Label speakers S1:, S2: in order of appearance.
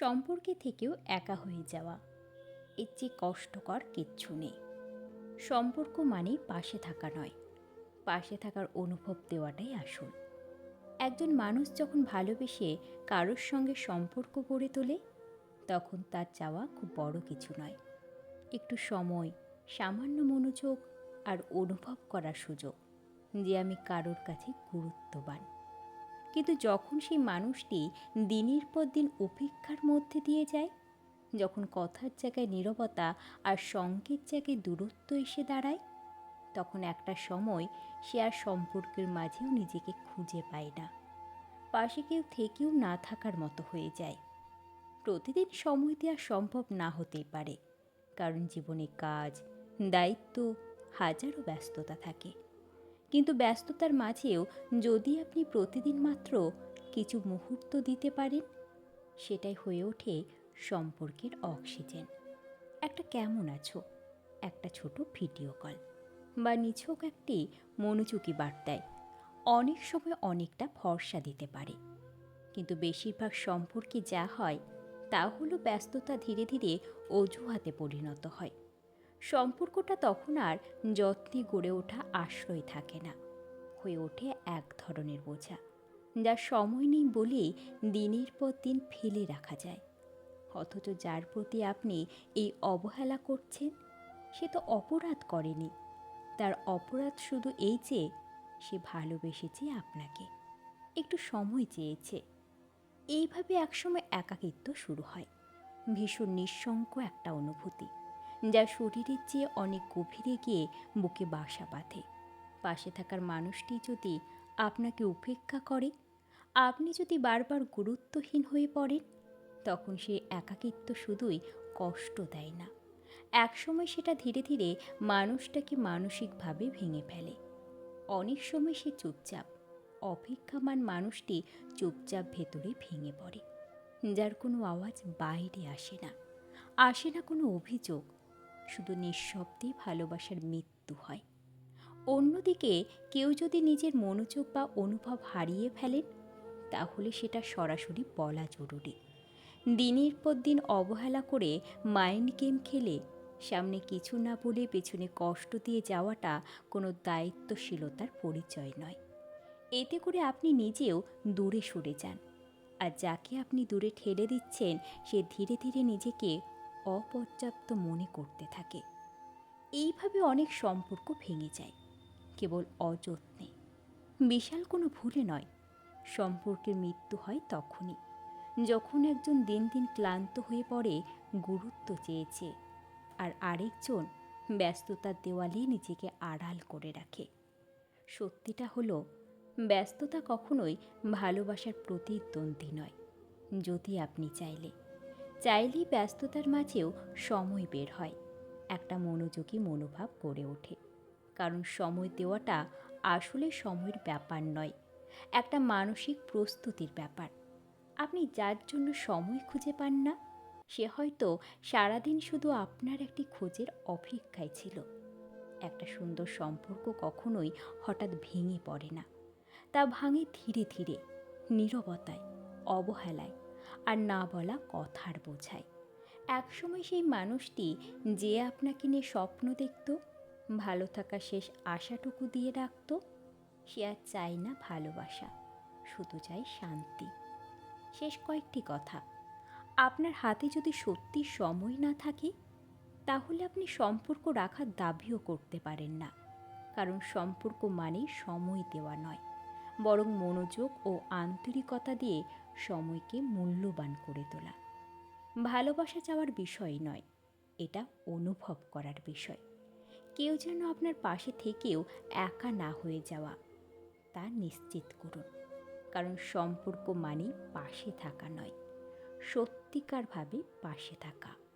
S1: সম্পর্কে থেকেও একা হয়ে যাওয়া। এর চেয়ে কষ্টকর কিচ্ছু নেই। সম্পর্ক মানে পাশে থাকা নয়। পাশে থাকার অনুভব দেওয়াটাই আসল। একজন মানুষ যখন ভালোবেসে কারোর সঙ্গে সম্পর্ক গড়ে তোলে, তখন তার চাওয়া খুব বড় কিছু নয়। একটু সময়, সামান্য মনোযোগ আর অনুভব করার সুযোগ, যে আমি কারোর কাছে গুরুত্ববান। কিন্তু যখন সেই মানুষটি দিনের পর দিন উপেক্ষার মধ্যে দিয়ে যায়, যখন কথার জায়গায় নীরবতা আর সঙ্গের জায়গায় দূরত্ব এসে দাঁড়ায়, তখন একটা সময় সে আর সম্পর্কের মাঝেও নিজেকে খুঁজে পায় না। পাশে কেউ থেকেও না থাকার মতো হয়ে যায়। প্রতিদিন সময় দেওয়া সম্ভব না হতেই পারে, কারণ জীবনে কাজ, দায়িত্ব, হাজারো ব্যস্ততা থাকে। কিন্তু ব্যস্ততার মাঝেও যদি আপনি প্রতিদিন মাত্র কিছু মুহূর্ত দিতে পারেন, সেটাই হয়ে ওঠে সম্পর্কের অক্সিজেন। একটা কেমন আছো? একটা ছোট ভিডিও কল বা নিছক একটি মনোযোগী বার্তায়। অনেক সময় অনেকটা ভরসা দিতে পারে। কিন্তু বেশিরভাগ সম্পর্কে যা হয়, তা হলো ব্যস্ততা ধীরে ধীরে অজুহাতে পরিণত হয়। সম্পর্কটা তখন আর যত্নে গড়ে ওঠা আশ্রয় থাকে না। হয়ে ওঠে এক ধরনের বোঝা, যা সময় নেই বলেই দিনের পর দিন ফেলে রাখা যায়। অথচ যার প্রতি আপনি এই অবহেলা করছেন, সে তো অপরাধ করেনি। তার অপরাধ শুধু এই যে, সে ভালোবেসেছে আপনাকে। একটু সময় চেয়েছে। এইভাবে একসময় একাকিত্ব শুরু হয়। ভীষণ নিঃসঙ্ক একটা অনুভূতি। যা শরীরের চেয়ে অনেক গভীরে গিয়ে বুকে বাসা বাঁধে। পাশে থাকার মানুষটি যদি আপনাকে উপেক্ষা করে, আপনি যদি বারবার গুরুত্বহীন হয়ে পড়েন, তখন সে একাকিত্ব শুধুই কষ্ট দেয় না। একসময় সেটা ধীরে ধীরে মানুষটাকে মানসিকভাবে ভেঙে ফেলে। অনেক সময় সে চুপচাপ, অপেক্ষামান মানুষটি চুপচাপ ভেতরে ভেঙে পড়ে, যার কোনো আওয়াজ বাইরে আসে না আসে না কোনো অভিযোগ। শুধু নিঃশব্দে ভালোবাসার মৃত্যু হয়। অন্যদিকে কেউ যদি নিজের মনোযোগ বা অনুভব হারিয়ে ফেলেন, তাহলে সেটা সরাসরি বলা জরুরি। দিনের পর দিন অবহেলা করে মাইন্ড গেম খেলে সামনে কিছু না বলে পেছনে কষ্ট দিয়ে যাওয়াটা কোনো দায়িত্বশীলতার পরিচয় নয়। এতে করে আপনি নিজেও দূরে সরে যান। আর যাকে আপনি দূরে ঠেলে দিচ্ছেন, সে ধীরে ধীরে নিজেকে অপর্যাপ্ত মনে করতে থাকে। এইভাবে অনেক সম্পর্ক ভেঙে যায়, কেবল অযত্নে। বিশাল কোনো ভুলে নয়, সম্পর্কের মৃত্যু হয় তখনই, যখন একজন দিন দিন ক্লান্ত হয়ে পড়ে, গুরুত্ব চেয়েছে, আর আরেকজন ব্যস্ততার দেওয়ালে নিজেকে আড়াল করে রাখে। সত্যিটা হলো, ব্যস্ততা কখনোই ভালোবাসার প্রতিদ্বন্দ্বী নয়, যদি আপনি চাইলে। চাইলেই ব্যস্ততার মাঝেও সময় বের হয়। একটা মনোযোগী মনোভাব গড়ে ওঠে। কারণ সময় দেওয়াটা আসলে সময়ের ব্যাপার নয়। একটা মানসিক প্রস্তুতির ব্যাপার। আপনি যার জন্য সময় খুঁজে পান না, সে হয়তো সারাদিন শুধু আপনার একটি খোঁজের অপেক্ষায় ছিল। একটা সুন্দর সম্পর্ক কখনোই হঠাৎ ভেঙে পড়ে না। তা ভাঙে ধীরে ধীরে, নীরবতায়, অবহেলায়। আর না বলা কথার বোঝায়। একসময় সেই মানুষটি যে আপনাকে নিয়ে স্বপ্ন দেখত, ভালো থাকা শেষ আশাটুকু দিয়ে রাখত, সে আর চায় না ভালোবাসা, শুধু চাই শান্তি। শেষ কয়েকটি কথা। আপনার হাতে যদি সত্যি সময় না থাকে, তাহলে আপনি সম্পর্ক রাখার দাবিও করতে পারেন না। কারণ সম্পর্ক মানে সময় দেওয়া নয়, বরং মনোযোগ ও আন্তরিকতা দিয়ে সময়কে মূল্যবান করে তোলা। ভালোবাসা চাওয়ার বিষয় নয়, এটা অনুভব করার বিষয়। কেউ যেন আপনার পাশে থেকেও একা না হয়ে যাওয়া, তা নিশ্চিত করুন। কারণ সম্পর্ক মানে পাশে থাকা নয়, সত্যিকারভাবে পাশে থাকা।